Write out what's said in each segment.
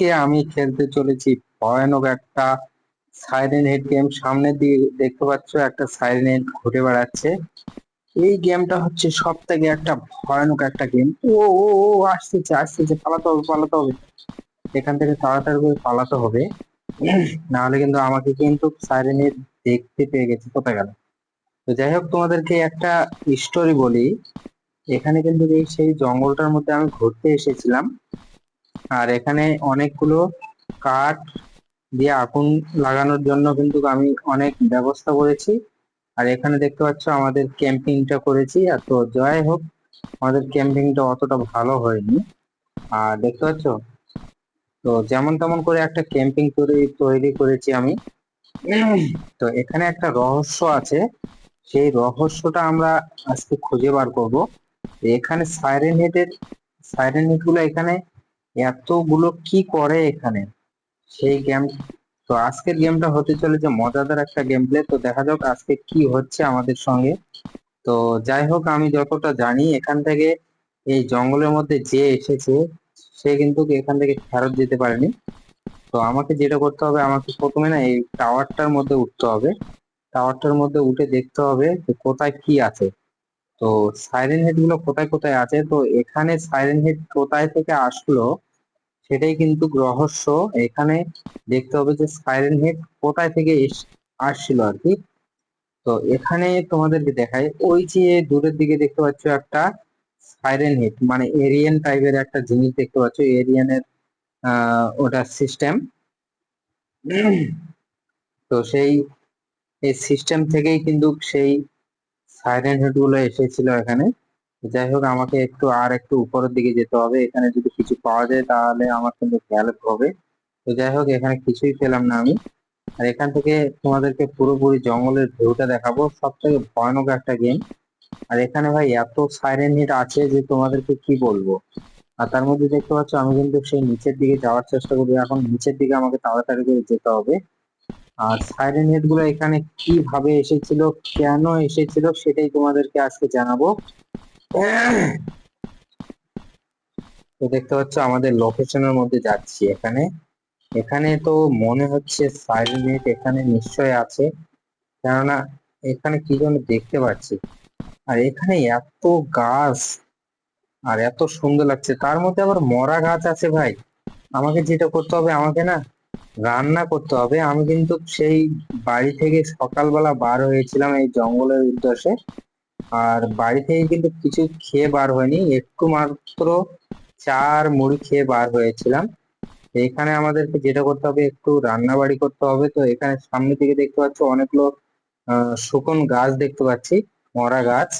আজকে আমি খেলতে চলেছি ভয়ানক একটা সাইরেন হেড গেম সামনের দিকে দেখতে পাচ্ছ একটা সাইরেন হেড ঘুরে বেড়াচ্ছে। এই গেমটা হচ্ছে সব থেকে একটা ভয়ানক একটা গেম ও ও ও আসতেছে আসতেছে, পালাতে হবে পালাতে হবে। এখান থেকে তাড়াতাড়ি করে পালাতে হবে। নাহলে কিন্তু আমাকে কিন্তু সাইরেন হেড দেখতে পেয়ে গেছে। কোথায় গেল? তো যাই হোক, তোমাদেরকে একটা স্টোরি বলি। এখানে কিন্তু এই সেই জঙ্গলটার মধ্যে আমি ঘুরতে এসেছিলাম। আর এখানে অনেকগুলো কাঠ দিয়ে আগুন লাগানোর জন্য কিন্তু আমি অনেক ব্যবস্থা করেছি। আর এখানে দেখতে পাচ্ছ আমাদের ক্যাম্পিংটা করেছি। আর তো যাই হোক, আমাদের ক্যাম্পিংটা অতটা ভালো হয়নি। আর দেখতে পাচ্ছ? তো যেমন তেমন করে একটা ক্যাম্পিং তৈরি তৈরি করেছি আমি। তো এখানে একটা রহস্য আছে। সেই রহস্যটা আমরা আজকে খুঁজে বার করব। এখানে সাইরেন হেডের সাইরেন হেডগুলো এখানে এতগুলো কি করে এখানে? সেই গেম তো আজকের গেমটা হতে চলেছে মজাদার একটা গেম প্লে তো দেখা যাক আজকে কি হচ্ছে আমাদের সঙ্গে। তো যাই হোক, আমি যতটা জানি, এখান থেকে এই জঙ্গলের মধ্যে যে এসেছে, সে কিন্তু এখান থেকে ফেরত যেতে পারেনি। তো আমাকে যেটা করতে হবে, আমাকে প্রথমে না এই টাওয়ারটার মধ্যে উঠতে হবে। টাওয়ারটার মধ্যে উঠে দেখতে হবে যে কোথায় কি আছে। তো সাইরেন হেডগুলো কোথায় কোথায় আছে? তো এখানে সাইরেন হেড কোথায় থেকে আসলো সেটাই কিন্তু রহস্য। এখানে দেখতে হবে যে সাইরেন হেড কোথায় থেকে আসছিল আর কি। তো এখানে তোমাদেরকে দেখাই, ওই যে দূরের দিকে দেখতে পাচ্ছ একটা সাইরেন হেড মানে এরিয়ান টাইপের একটা জিনিস দেখতে পাচ্ছ এরিয়ানের ওটা সিস্টেম তো সেই সিস্টেম থেকেই কিন্তু সেই সাইরেন হেডগুলো এসেছিল এখানে। যাই হোক, আমাকে একটু আর একটু উপরের দিকে যেতে হবে। এখানে যদি কিছু পাওয়া যায়, তাহলে আমার কিন্তু হেল্প হবে। তো যাই হোক, এখানে কিছুই পেলাম না আমি। আর এখান থেকে তোমাদেরকে পুরোপুরি জঙ্গলের ভিউটা দেখাবো। সব থেকে ভয়ানক একটা গেম আর এখানে ভাই, এত সাইরেন হিট আছে যে তোমাদেরকে কি বলব? আর তার মধ্যে দেখতে পাচ্ছ, আমি কিন্তু সেই নিচের দিকে যাওয়ার চেষ্টা করি এখন নিচের দিকে আমাকে তাড়াতাড়ি করে যেতে হবে। আর সাইরেন হেডগুলো এখানে কীভাবে এসেছিল, কেন এসেছিল, সেটাই তোমাদেরকে আজকে জানাব। তো দেখতে পাচ্ছ আমাদের লোকেশনের মধ্যে যাচ্ছি এখানে। এখানে তো মনে হচ্ছে সাইরেন হেড এখানে নিশ্চয় আছে। কেননা এখানে কি যেন দেখতে পাচ্ছি। আর এখানে এত গাছ, আর এত সুন্দর লাগছে। তার মধ্যে আবার মরা গাছ আছে ভাই। আমাকে যেটা করতে হবে, আমাকে না রান্না করতে হবে। আমি কিন্তু সেই বাড়ি থেকে সকালবেলা বার হয়েছিলাম এই জঙ্গলের উদ্দেশ্যে। আর বাড়ি থেকে কিন্তু কিছু খেয়ে বার হয়নি। একটু মাত্র চার মুড়ি খেয়ে বার হয়েছিলাম। এখানে আমাদেরকে যেটা করতে হবে, একটু রান্না বাড়ি করতে হবে। তো এখানে সামনে দিকে দেখতে পাচ্ছ অনেকগুলো শুকন গাছ দেখতে পাচ্ছি, মরা গাছ।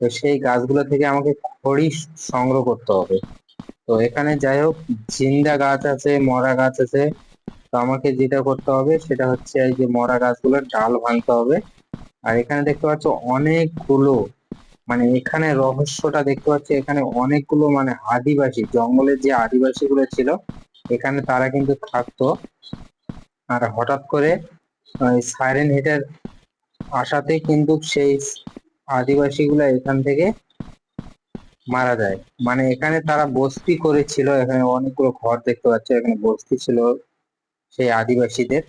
তো সেই গাছগুলো থেকে আমাকে খড়ি সংগ্রহ করতে হবে। তো এখানে যাই হোক, জিন্দা গাছ আছে, মরা গাছ আছে। তো আমাকে যেটা করতে হবে, সেটা হচ্ছে এই যে মরা গাছগুলোর ডাল ভাঙতে হবে। আর এখানে দেখতে পাচ্ছ অনেকগুলো মানে এখানে রহস্যটা দেখতে পাচ্ছি, এখানে অনেকগুলো মানে আদিবাসী, জঙ্গলের যে আদিবাসী গুলো ছিল, এখানে তারা কিন্তু থাকতো। আর হঠাৎ করে সাইরেন হিটের আসাতে কিন্তু সেই আদিবাসী গুলা এখান থেকে মারা যায়। মানে এখানে তারা বস্তি করেছিল, এখানে অনেকগুলো ঘর দেখতে পাচ্ছ, এখানে বস্তি ছিল সেই আদিবাসীদের।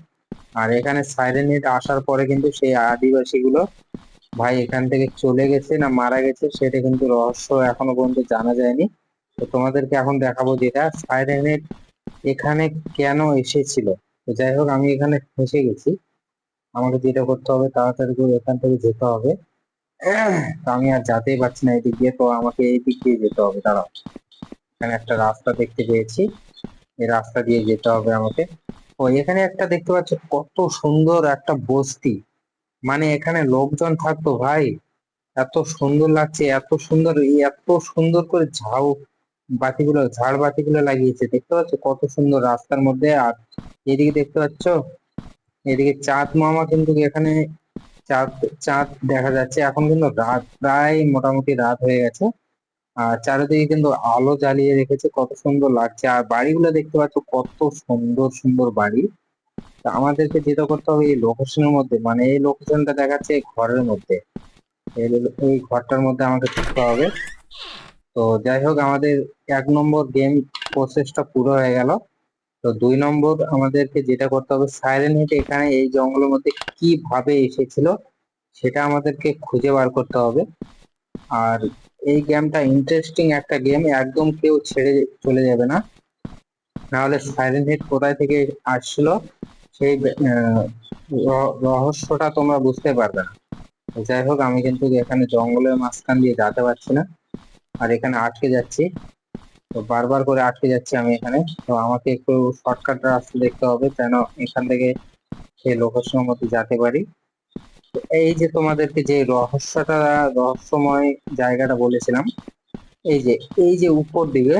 আর এখানে সাইরেন হিট আসার পরে কিন্তু সেই আদিবাসী গুলো ভাই এখান থেকে চলে গেছে না মারা গেছে সেটা কিন্তু রহস্য এখনও পর্যন্ত জানা যায়নি। তো তোমাদেরকে এখন দেখাবো যেটা সাইরেন হিট এখানে কেন এসেছিল। তো যাই হোক, আমি এখানে ফেসে গেছি। আমাকে যেটা করতে হবে তাড়াতাড়ি করে এখান থেকে যেতে হবে। আমি আর যেতেই পারছি না এদিক দিয়ে, তো আমাকে এই দিক দিয়ে যেতে হবে, দাঁড়াও। এখানে একটা রাস্তা দেখতে পেয়েছি। এই রাস্তা দিয়ে যেতে হবে আমাকে। ও এখানে একটা দেখতে পাচ্ছ কত সুন্দর একটা বস্তি। মানে এখানে লোকজন থাকতো, ভাই। এত সুন্দর লাগছে, এত সুন্দর এত সুন্দর করে ঝাউ বাতিগুলো, ঝাড় বাতিগুলো লাগিয়েছে। দেখতে পাচ্ছ কত সুন্দর রাস্তার মধ্যে। আর এদিকে দেখতে পাচ্ছ, এদিকে চাঁদ মামা কিন্তু এখানে চাঁদ চাঁদ দেখা যাচ্ছে। এখন কিন্তু রাত, প্রায় মোটামুটি রাত হয়ে গেছে। আর চারিদিকে কিন্তু আলো জ্বালিয়ে রেখেছে, কত সুন্দর লাগছে। আর বাড়িগুলো দেখতে পাচ্ছ, কত সুন্দর সুন্দর বাড়ি। তা আমাদেরকে যেটা করতে হবে, এই লোকেশনের মধ্যে মানে এই লোকেশনটা দেখাচ্ছে ঘরের মধ্যে। এই- ঘরটার মধ্যে আমাকে ঢুকতে হবে। তো যাই হোক, আমাদের এক নম্বর গেম প্রসেসটা পুরো হয়ে গেল। তো দুই নম্বর আমাদেরকে যেটা করতে হবে সাইরেন হেড এখানে এই জঙ্গলের মধ্যে কীভাবে এসেছিল, সেটা আমাদেরকে খুঁজে বার করতে হবে। আর এই গেমটা ইন্টারেস্টিং একটা গেম একদম কেউ ছেড়ে চলে যাবে না। নাহলে সাইরেন হেড কোথায় থেকে আসছিল সেই রহস্যটা তোমরা বুঝতে পারবে না। যাই হোক, আমি কিন্তু এখানে জঙ্গলের মাঝখান দিয়ে যেতে পারছি না। আর এখানে আটকে যাচ্ছি। তো বারবার করে আটকে যাচ্ছি আমি এখানে। তো আমাকে একটু শর্টকাট রাস্তা দেখতে হবে, যেন এখান থেকে সেই লোকেশনের মধ্যে যেতে পারি। এই যে তোমাদেরকে যে রহস্যটা, রহস্যময় জায়গাটা বলেছিলাম, এই যে এই যে উপর দিকে,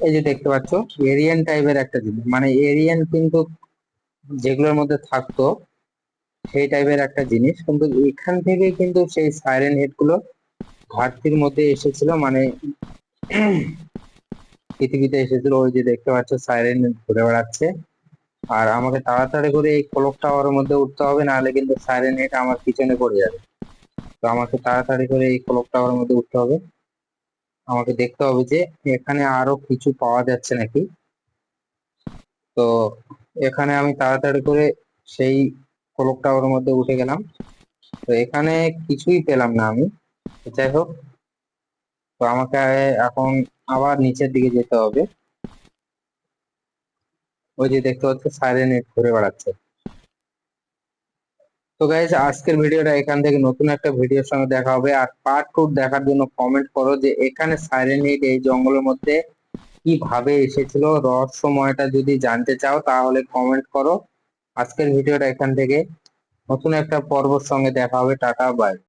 এই যে দেখতে পাচ্ছ এরিয়ান টাইপের একটা জিনিস। মানে এরিয়ান কিন্তু যেগুলোর মধ্যে থাকতো, সেই টাইপের একটা জিনিস। কিন্তু এখান থেকে কিন্তু সেই সাইরেন হেডগুলো ঘাটতির মধ্যে এসেছিল। মানে পৃথিবীতে এসেছিল ওই যে দেখতে পাচ্ছ সাইরেন ঘুরে বেড়াচ্ছে। আর আমাকে তাড়াতাড়ি করে এই ক্লক টাওয়ারের মধ্যে উঠতে হবে, নাহলে কিন্তু সাইরেন হেড আমার পিছনে পড়ে যাবে। তো আমাকে তাড়াতাড়ি করে এই ক্লক টাওয়ারের মধ্যে উঠতে হবে। আমাকে দেখতে হবে যে এখানে আরও কিছু পাওয়া যাচ্ছে নাকি। তো এখানে আমি তাড়াতাড়ি করে সেই ক্লক টাওয়ারের মধ্যে উঠে গেলাম। তো এখানে কিছুই পেলাম না আমি। যাই হোক, তো আমাকে এখন আবার নিচের দিকে যেতে হবে। ওই যে দেখতে পাচ্ছ সাইরেন ঘুরে বেড়াচ্ছে। তো গাইজ আজকের ভিডিওটা এখান থেকে নতুন একটা ভিডিওর সঙ্গে দেখা হবে। আর পার্ট টু দেখার জন্য কমেন্ট করো যে এখানে সাইরেন হেড এই জঙ্গলের মধ্যে কীভাবে এসেছিল, রহস্যময়টা যদি জানতে চাও তাহলে কমেন্ট করো। আজকের ভিডিওটা এখান থেকে। নতুন একটা পর্বর সঙ্গে দেখা হবে। Tata bye